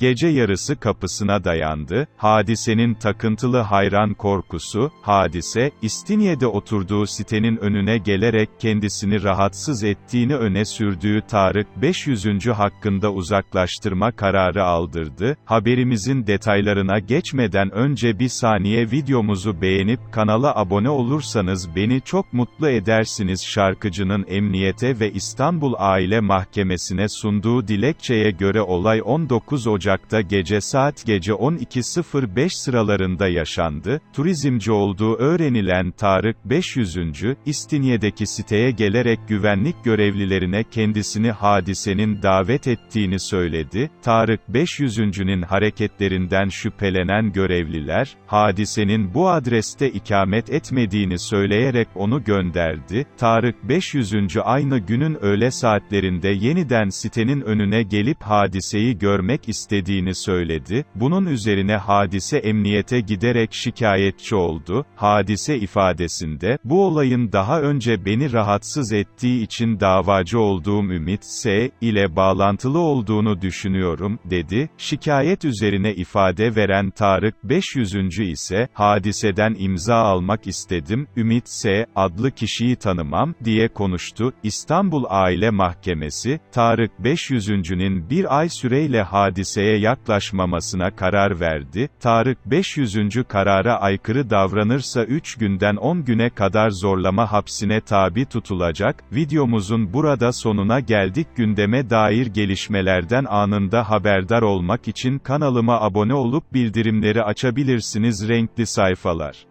gece yarısı kapısına dayandı, hadisenin takıntılı hayran korkusu, hadise, İstinye'de oturduğu sitenin önüne gelerek kendisini rahatsız ettiğini öne sürdüğü Tarık 500. hakkında uzaklaştırma kararı aldırdı, haberimizin detaylarına geçmeden önce bir saniye videomuzu beğenip kanala abone olursanız beni çok mutlu edersiniz şarkıcının emniyete ve İstanbul Aile Mahkemesi'ne sunduğu dilekçeye göre olay 19 Ocak'ta gece saat gece 12.05 sıralarında yaşandı, turizmci olduğu öğrenilen Tarık 500. İstinye'deki siteye gelerek güvenlik görevlilerine kendisini hadisenin davet ettiğini söyledi, Tarık 500.'nin hareketlerinden şüphelenen görevliler, hadisenin bu adreste ikamet etmediğini söyleyerek onu gönderdi, Tarık 500. aynı günün öğle saatlerinde yeniden sitenin önüne gelip hadiseyi görmek istediğini söyledi, bunun üzerine hadise emniyete giderek şikayetçi oldu, hadise ifadesinde, bu olayın daha önce beni rahatsız ettiği için davacı olduğum Ümit S. ile bağlantılı olduğunu düşünüyorum, dedi, şikayet üzerine ifade veren Tarık 500. ise, hadiseden imza almak istedim, Ümit S. adlı kişiyi tanımam, diye konuştu, İstanbul Aile Mahkemesi, Tarık 500.'nin bir ay süreyle hadiseye yaklaşmamasına karar verdi, Tarık 500. karara aykırı davranırsa 3 günden 10 güne kadar zorlama hapsine tabi tutulacak, videomuzun burada sonuna geldik gündeme dair gelişmelerden anında haberdar olmak için kanalıma abone olup bildirimleri açabilirsiniz renkli sayfalar.